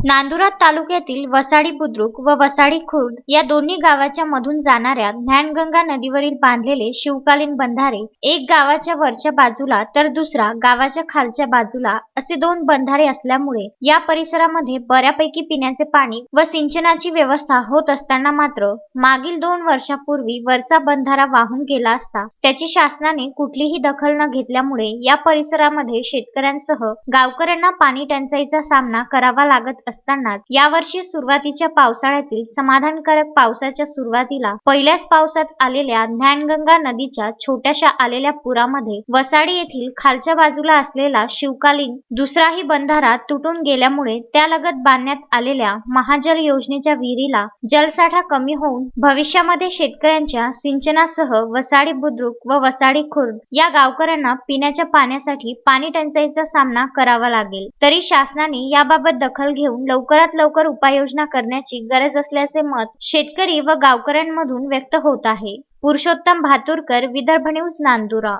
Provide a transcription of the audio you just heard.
नांदुरा तालुक्यातील वसाडी बुद्रुक व वसाडी खुर्द या दोन्ही गावाच्या मधून जाणाऱ्या ज्ञानगंगा नदीवरील बांधलेले शिवकालीन बंधारे एक गावाच्या वरच्या बाजूला तर दुसरा गावाच्या खालच्या बाजूला असे दोन बंधारे असल्यामुळे या परिसरामध्ये बऱ्यापैकी पिण्याचे पाणी व सिंचनाची व्यवस्था होत असताना मात्र मागील दोन वर्षापूर्वी वरचा बंधारा वाहून गेला असता त्याची शासनाने कुठलीही दखल न घेतल्यामुळे या परिसरामध्ये शेतकऱ्यांसह गावकऱ्यांना पाणी टंचाईचा सामना करावा लागत असतानाच यावर्षी सुरुवातीच्या पावसाळ्यातील समाधानकारक पावसाच्या सुरुवातीला पहिल्याच पावसात आलेल्या ज्ञानगंगा नदीच्या छोट्याशा आलेल्या पुरामध्ये वसाडी येथील खालच्या बाजूला असलेला शिवकालीन दुसराही बंधारा तुटून गेल्यामुळे त्यालगत बांधण्यात आलेल्या महाजल योजनेच्या विहिरीला जलसाठा कमी होऊन भविष्यामध्ये शेतकऱ्यांच्या सिंचनासह वसाडी बुद्रुक व वसाडी खुर्द या गावकऱ्यांना पिण्याच्या पाण्यासाठी पाणी टंचाईचा सामना करावा लागेल. तरी शासनाने याबाबत दखल घेऊन लवकरात लवकर उपाययोजना करण्याची गरज असल्याचे मत शेतकरी व गावकऱ्यांमधून व्यक्त होत आहे. पुरुषोत्तम भातुरकर विदर्भ न्यूज नांदुरा.